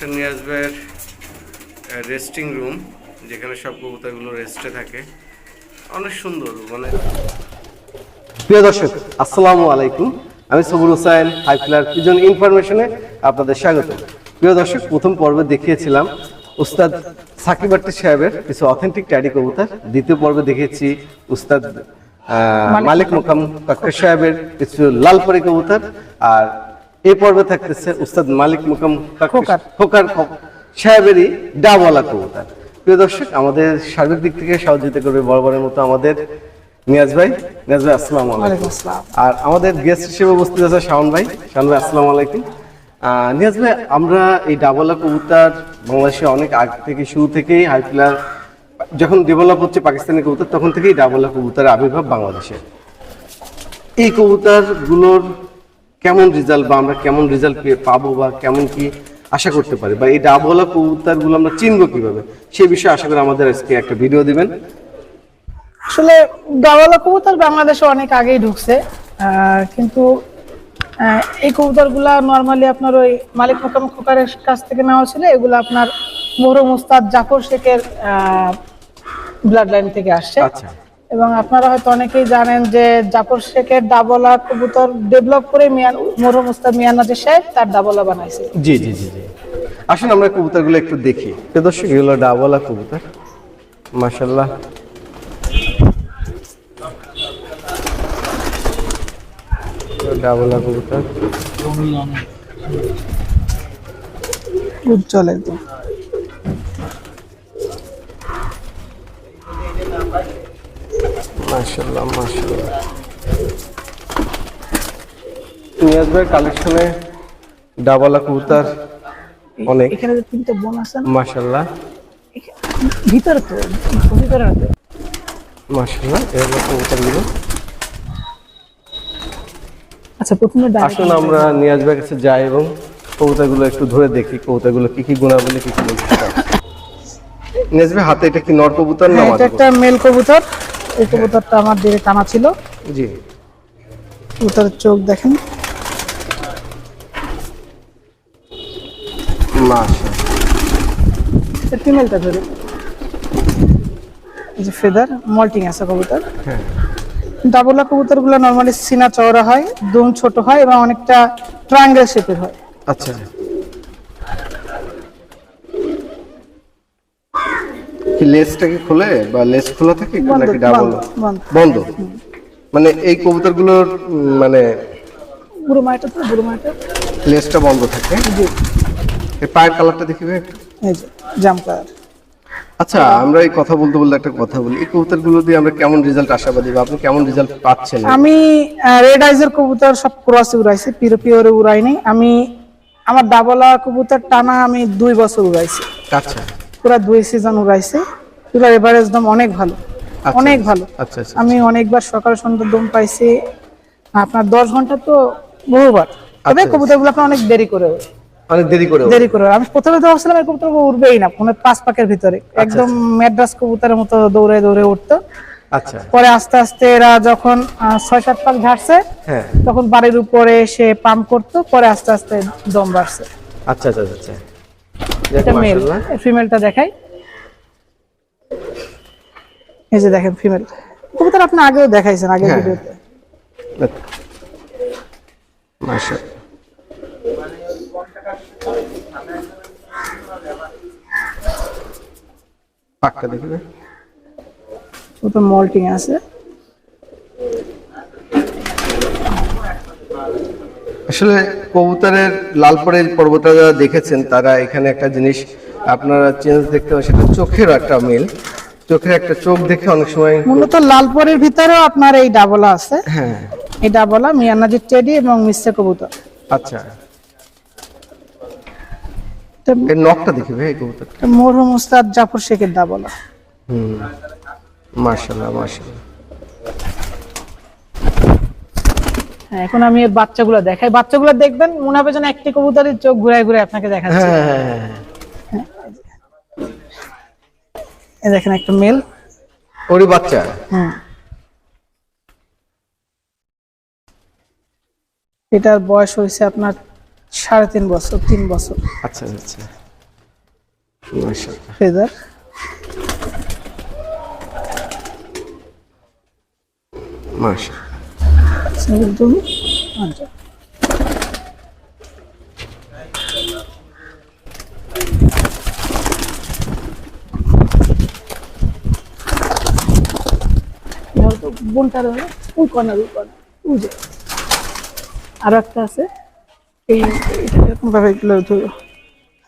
একটা নিয়ে আসবে রেস্টিং রুম যেখানে সব কবুতরগুলো রেস্টে থাকে। অনেক সুন্দর মানে প্রিয় দর্শক আসসালামু আলাইকুম। আমি সবুর হোসাইন হাইফ্লার পিজন ইনফরমেশনে আপনাদের স্বাগত। প্রিয় দর্শক প্রথম পর্বে দেখিয়েছিলাম উস্তাদ সাকিব আট্টি সাহেবের কিছু অথেন্টিক ট্যাডি কবুতর। দ্বিতীয় পর্বে দেখিয়েছি উস্তাদ মালিক মোকাম কাক্কর সাহেবের কিছু লাল লালপরি কবুতর। আর এই পর্বে থাকতেছে উস্তাদ মালিক মোকাম খোকার। সাহেবেরই ডাবওয়ালা কবুতর। প্রিয় দর্শক আমাদের সার্বিক দিক থেকে সহযোগিতা করবে বরাবরের মতো আমাদের নিয়াজ ভাই। নিয়াজ ভাই আসসালামু আলাইকুম। আর আমাদের গেস্ট হিসেবে উপস্থিত আছে শাওন ভাই। শাওন ভাই আসসালামু আলাইকুম। নিয়াজ ভাই আমরা এই ডাবলা কবুতর বাংলাদেশে অনেক আগ থেকে শুরু থেকেই হাইফিলার যখন ডেভেলপ হচ্ছে পাকিস্তানি কবুতর তখন থেকেই ডাবলা কবুতরের আবির্ভাব বাংলাদেশে। এই কবুতরগুলোর কেমন রেজাল্ট বা আমরা কেমন রেজাল্ট পাবো বা কেমন কি আশা করতে পারি বা এই ডাবলা কবুতরগুলো আমরা চিনবো কীভাবে? সেই বিষয়ে আশা করি আমাদের আজকে একটা ভিডিও দিবেন। আসলে গাওয়ালা কবুতর বাংলাদেশে অনেক আগেই ঢুকছে কিন্তু এই কবুতরগুলা নর্মালি আপনার ওই মালিক মোকাম খোকারের কাছ থেকে নেওয়া ছিল এগুলো আপনার মোহরম উস্তাদ জাফর শেখের ব্লাড লাইন থেকে আসছে। আচ্ছা। এবং আপনারা হয়তো অনেকেই জানেন যে জাফর শেখের ডাবলা কবুতর ডেভেলপ করে মিয়ান মোহরম উস্তাদ মিয়ানাজের সাহেব তার ডাবলা বানাইছে। জি জি জি জি। আসুন আমরা কবুতরগুলো একটু দেখি। প্রিয় দর্শক এগুলো ডাবলা কবুতর। মাশাল্লাহ ডাবলা কবুতর। উজ্জ্বল একদম মাশাল্লাহ মাশাল্লাহ নিয়াজ ভাই কালেকশনে ডাবলা কবুতর অনেক। এখানে যে তিনটে বোন আছে না? মাশাল্লাহ ভিতরে তো ভিতরে তো। মাশাল্লাহ এগুলো কবুতরগুলো আচ্ছা প্রথমে আসুন আমরা নিয়াজ ভাইয়ের কাছে যাই এবং কবুতরগুলো একটু ধরে দেখি কবুতরগুলো কি কি গুণাবলী কি কি আছে। নিয়াজ ভাই হাতে এটা কি নর কবুতর না হ্যাঁ, এটা একটা মেল কবুতর। এই কবুতরটা আমার দিকে টানা ছিল? জি। কবুতরের চোখ দেখেন। ফিমেলটা ধরে এই যে ফেদার মল্টিং আছে কবুতর। হ্যাঁ। ডাবলা কবুতরগুলো নর্মালি সিনা চওড়া হয় দুম ছোট হয় এবং অনেকটা ট্রায়াঙ্গেল শেপের হয়। আচ্ছা। কি খুলে বা লেস খোলা থাকে নাকি ডাবল বন্ধ, মানে এই কবুতরগুলোর মানে বুড়ো মায়েরটা তো বুড়ো মায়েরটা। লেসটা বন্ধ থাকে। জি। এর পায়ের কালারটা দেখিবে? এই যে জাম কালার। আচ্ছা আমরা এই কথা বলতে বলতে একটা কথা বলি। এই কবুতরগুলো দিয়ে আমরা কেমন রেজাল্ট আশাবাদী বা আপনি কেমন রেজাল্ট পাচ্ছেন? আমি রেড আইজের কবুতর সব ক্রসে উড়াইছি পিওর পিওরে উড়াইনি আমি আমার ডাবলা কবুতর টানা আমি দুই বছর উড়াইছি। আচ্ছা। পুরো দুই সিজন উড়াইছে। পুরো এভারেজ দাম অনেক ভালো। আচ্ছা। অনেক ভালো। আচ্ছা আচ্ছা আমি অনেকবার সকাল সন্ধ্যা দম পাইছি। আপনার দশ ঘণ্টা তো বহুবার। তবে আচ্ছা। কবুতরগুলো আপনার অনেক দেরি করে অনেক দেরি করে দেরি করে আমি প্রথমে তো ভাবছিলাম এই কবুতর উঠবেই না কোনো পাঁচ পাকের ভিতরে। আচ্ছা, একদম ম্যাড্রাস কবুতরের মতো দৌড়ে দৌড়ে উঠতো। আচ্ছা। পরে আস্তে আস্তে এরা যখন ছয় সাত পাক ঝাড়ছে হ্যাঁ। তখন বাড়ির উপরে এসে পাম্প করতো পরে আস্তে আস্তে দম বাড়ছে। আচ্ছা আচ্ছা আচ্ছা এটা মেল ফিমেলটা দেখাই। এই যে দেখেন ফিমেল কবুতর আপনি আগেও দেখাইছেন আগের হ্যাঁ। ভিডিওতে। পাকটা দেখবে মল্টিং আছে। আসলে কবুতরের লালপরের পর্বতা যারা দেখেছেন তারা এখানে একটা জিনিস আপনারা চেঞ্জ দেখতে পাবেন সেটা চোখের একটা মিল। চোখের একটা চোখ দেখে অনেক সময় মূলত লালপরের ভিতরেও আপনার এই ডাবলা আছে। হ্যাঁ। এই ডাবলা মিয়ানাজির টেডি এবং মিশ্রে কবুতর। আচ্ছা। এর নখটা দেখি ভাই কবুতরটা। মরহুম উস্তাদ জাফর শেখের ডাবলা। হুম। মার্শাল্লাহ মার্শাল্লাহ হ্যাঁ, এখন আমি বাচ্চাগুলো দেখাই। বাচ্চাগুলো দেখবেন মনে হবে যেন একটি কবুতরের চোখ ঘুরায় ঘুরে আপনাকে দেখাচ্ছে। হ্যাঁ হ্যাঁ হ্যাঁ হ্যাঁ এই দেখেন একটা মেল। ওরই বাচ্চা? হুম এটার বয়স হয়েছে আপনার সাড়ে তিন বছর তিন বছর। আচ্ছা আচ্ছা। ফেদার। মাশাআল্লাহ। সিঙ্গেল তুমি আচ্ছা ধরো তো বোনটা ধরো ওই কর্নার ওই কর্নার ওই যে। আরও একটা আছে এই এটা এরকম ভাবে এগুলো ধরো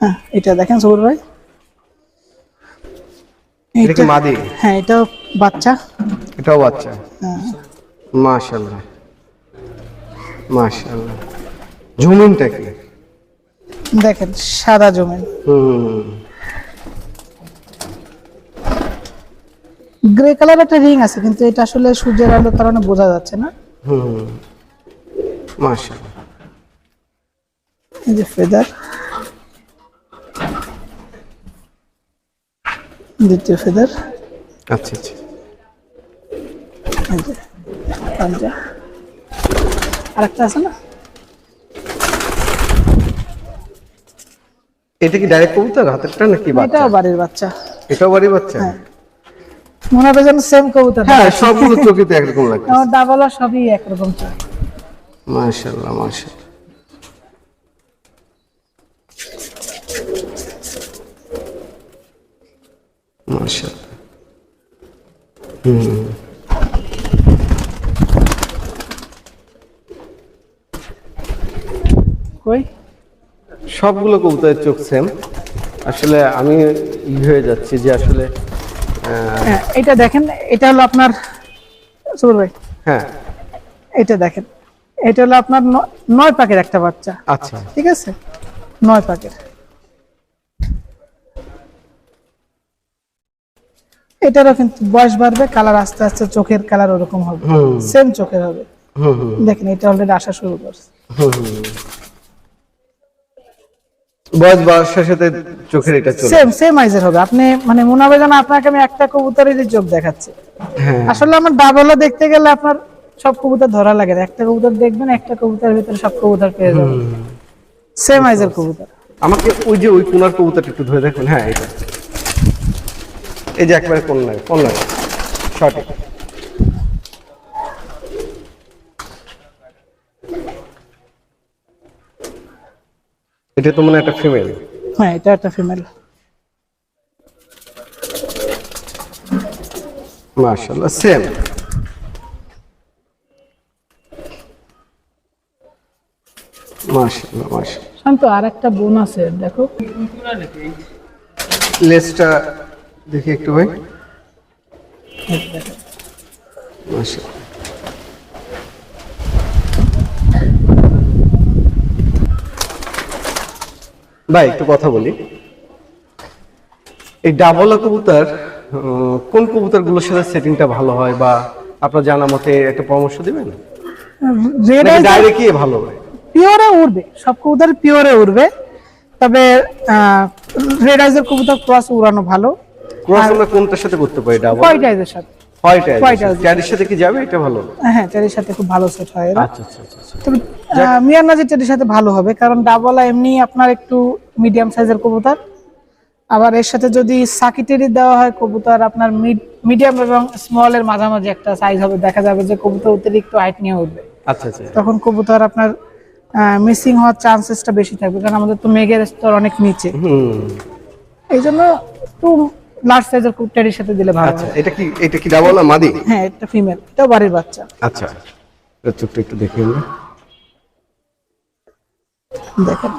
হ্যাঁ এটা দেখেন সবুর ভাই। এটা মাদি? হ্যাঁ এটাও বাচ্চা। এটাও বাচ্চা? হ্যাঁ। মাশাআল্লাহ। মাশাআল্লাহ। কি? দেখেন সাদা জমিন। হুম। গ্রে কালার একটা রিং আছে কিন্তু এটা আসলে সূর্যের আলোর কারণে বোঝা যাচ্ছে না। হুম মাশাআল্লাহ। এই যে ফেদার দ্বিতীয় ফেদার আচ্ছা আচ্ছা। পাঞ্জা আর একটা আছে না? এটা কি ডাইরেক্ট কবুতর হাতেরটা নাকি বাচ্চা? এটাও বাড়ির বাচ্চা। এটাও বাড়ি বাচ্চা? মনে হবে যেন সেম কবুতর। হ্যাঁ সবগুলো চোখে তো একরকম লাগে আমার ডাবলা সবই একরকম চাই মাশাআল্লাহ মাশাআল্লাহ। মাশাআল্লাহ। হুম। কই সবগুলো কবুতরের চোখ সেম আসলে আমি ই হয়ে যাচ্ছি যে আসলে এটা দেখেন এটা হলো আপনার সুবর ভাই। হ্যাঁ। এটা দেখেন এটা হলো আপনার নয় পাকের একটা বাচ্চা। আচ্ছা। ঠিক আছে? নয় পাকের। এটারও কিন্তু বয়স বাড়বে কালার আস্তে আস্তে চোখের কালার ওরকম হবে। সেম চোখের হবে। দেখেন এটা অলরেডি আসা শুরু করছে। বয়স বাড়ার সাথে চোখের এটা চলে সেম সেম আইজের হবে। আপনি মানে মনে হবে যেন আপনাকে আমি একটা চোখ দেখাচ্ছি। হ্যাঁ। আসলে আমার দেখতে গেলে আপনার সব কবুতর ধরা লাগে। একটা কবুতর দেখবেন একটা কবুতরের ভিতরে সব কবুতর পেয়ে যাবেন। সেম আইজের কবুতর। আমাকে ওই যে ওই কোনার কবুতরটা একটু ধরে দেখুন। হ্যাঁ এটা। এই যে একবারে কোন লাগে কোন লাগে সঠিক। এটা তো মনে হয় একটা ফিমেল হ্যাঁ এটা একটা ফিমেল মাশাআল্লাহ সেম মাশাআল্লাহ মাশাআল্লাহ। শান্ত আর একটা বোন আছে দেখো। লেজটা দেখি একটু ভাই। মাশাআল্লাহ। ভাই একটু কথা বলি। এই ডাবলা কবুতর কোন কবুতরগুলোর সাথে সেটিংটা ভালো হয় বা আপনার জানা মতে একটা পরামর্শ দিবেন? রেড নাকি ডাইরেক্টই ভালো হয়? পিওরে উড়বে সব কবুতর পিওরে উড়বে। তবে রেড আইজের কবুতর ক্রস উড়ানো ভালো। ক্রস আমরা কোনটার সাথে করতে পারি? ডাবল হোয়াইট আইজের সাথে। হোয়াইট ট্যাডির সাথে কি যাবে? এটা ভালো। হ্যাঁ টেরির সাথে খুব ভালো সেট হয় আচ্ছা আচ্ছা আচ্ছা। তবে সাথে ভালো হবে কারণ ডাবলা এমনি আপনার একটু মিডিয়াম সাইজের কবুতর। আবার এর সাথে যদি সাকিটেরি দেওয়া হয় কবুতর আপনার মিডিয়াম এবং স্মল এর মাঝামাঝি একটা সাইজ হবে। দেখা যাবে যে কবুতর অতিরিক্ত হাইট নিয়ে উঠবে। আচ্ছা আচ্ছা তখন কবুতর আপনার মিসিং হওয়ার চান্সেসটা বেশি থাকবে কারণ আমাদের তো মেঘের স্তর অনেক নিচে। হুম। এই জন্য একটু লার্জ সাইজের টেরির সাথে দিলে ভালো আচ্ছা এটা কি এটা কি ডাবল না মাদি? হ্যাঁ এটা ফিমেল এটাও বাড়ির বাচ্চা। আচ্ছা এটা চোখটা একটু দেখি আমরা দেখেন।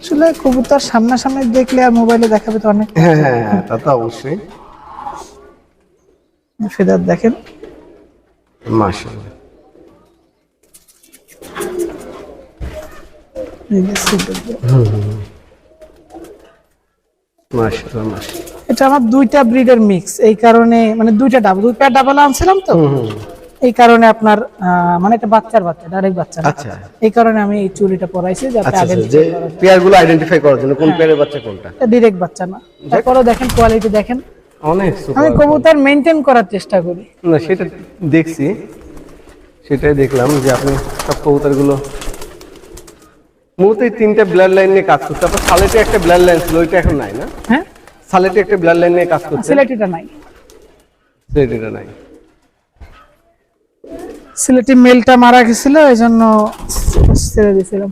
আসলে কবুতর সামনাসামনি দেখলে আর মোবাইলে দেখাবে তো অনেক। হ্যাঁ হ্যাঁ হ্যাঁ তা তো অবশ্যই। ফেদার দেখেন। মাশাআল্লাহ। এই যে সিলভার দিয়ে। মাশাআল্লাহ মাশাআল্লাহ। এটা আমার দুইটা ব্রিডের মিক্স এই কারণে মানে দুইটা ডাবল দুই পেয়ার ডাবল আনছিলাম তো? এই কারণে আপনার মানে এটা বাচ্চার বাচ্চা ডাইরেক্ট বাচ্চা আচ্ছা। এই কারণে আমি এই চুরিটা পরাইছি যাতে আচ্ছা আচ্ছা, আইডেন্টিফাই করার জন্য কোন পেয়ারের বাচ্চা কোনটা? এটা বাচ্চা না। তারপরে দেখেন কোয়ালিটি দেখেন। অনেক আমি কবুতর মেনটেন করার চেষ্টা করি। না সেটা দেখছি। সেটাই দেখলাম যে আপনি সব কবুতরগুলো মূলত এই তিনটা ব্লাড লাইন নিয়ে কাজ করছে। আপনার সালেটে একটা ব্লাড লাইন ছিল ওইটা এখন নাই না? হ্যাঁ? সালেটে একটা ব্লাড লাইন নিয়ে কাজ করছে। সিলেটিটা নাই। সিলেটিটা নাই। সিলেটি মেলটা মারা গেছিল এই জন্য ছেড়ে দিয়েছিলাম।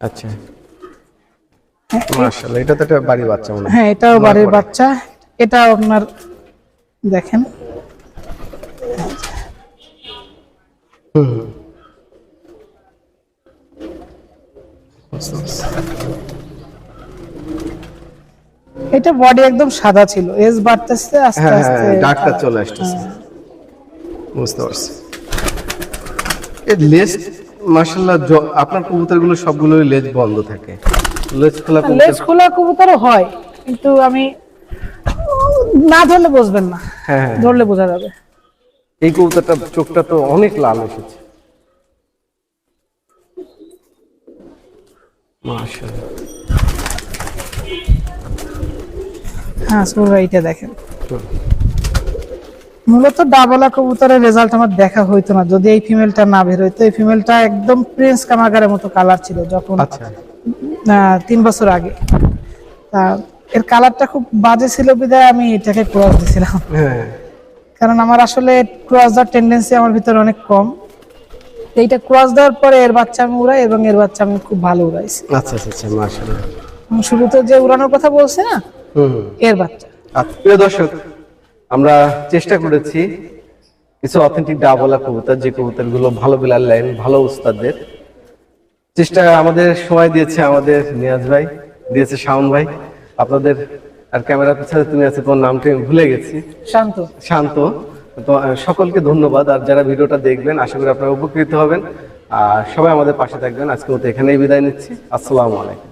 আচ্ছা। মাশাআল্লাহ এটা তো একটা বাড়ি বাচ্চা মনে হয়। হ্যাঁ এটাও বাড়ির বাচ্চা। এটাও আপনার দেখেন। এটা বডি একদম সাদা ছিল এজ বাড়তেছে আস্তে হ্যাঁ আস্তে হ্যাঁ ডাকটা চলে আসতেছে। বুঝতে পারছি। লেজ মাশাআল্লাহ আপনার কবুতরগুলো সবগুলোই লেজ বন্ধ থাকে। লেজ খোলা লেজ খোলা কবুতরও হয় কিন্তু আমি না ধরলে বুঝবেন না। হ্যাঁ হ্যাঁ। ধরলে বোঝা যাবে। এই কবুতরটা চোখটা তো অনেক লাল এসেছে। হ্যাঁ সুরা এইটা দেখেন। মূলত ডাবলা কবুতরের রেজাল্ট আমার দেখা হইতো না। যদি এই ফিমেলটা না বের হইতো এই ফিমেলটা একদম প্রিন্স কামাগারের মতো কালার ছিল যখন আচ্ছা। তিন বছর আগে। এর কালারটা খুব বাজে ছিল বিধায় আমি এটাকে ক্রস দিয়েছিলাম হ্যাঁ। কারণ আমার আসলে ক্রস দেওয়ার টেন্ডেন্সি আমার ভিতরে অনেক কম। এইটা ক্রস দেওয়ার পরে এর বাচ্চা আমি উড়াই এবং এর বাচ্চা আমি খুব ভালো উড়াইছি। আচ্ছা আচ্ছা আচ্ছা মাশাআল্লাহ। আমি শুরুতে যে উড়ানোর কথা বলছি না হুম। এর বাচ্চা। আচ্ছা, প্রিয় দর্শক আমরা চেষ্টা করেছি কিছু অথেন্টিক ডাবলা কবুতর যে কবুতরগুলো ভালো বিলার লাইন ভালো উস্তাদদের। চেষ্টা আমাদের সময় দিয়েছে আমাদের নিয়াজ ভাই দিয়েছে শাওন ভাই। আপনাদের আর ক্যামেরা পিছনে তুমি আছে তোমার নামটি আমি ভুলে গেছি। শান্ত। শান্ত। তো সকলকে ধন্যবাদ। আর যারা ভিডিওটা দেখবেন আশা করি আপনারা উপকৃত হবেন। আর সবাই আমাদের পাশে থাকবেন। আজকে মতো এখানেই বিদায় নিচ্ছি। আসসালামু আলাইকুম।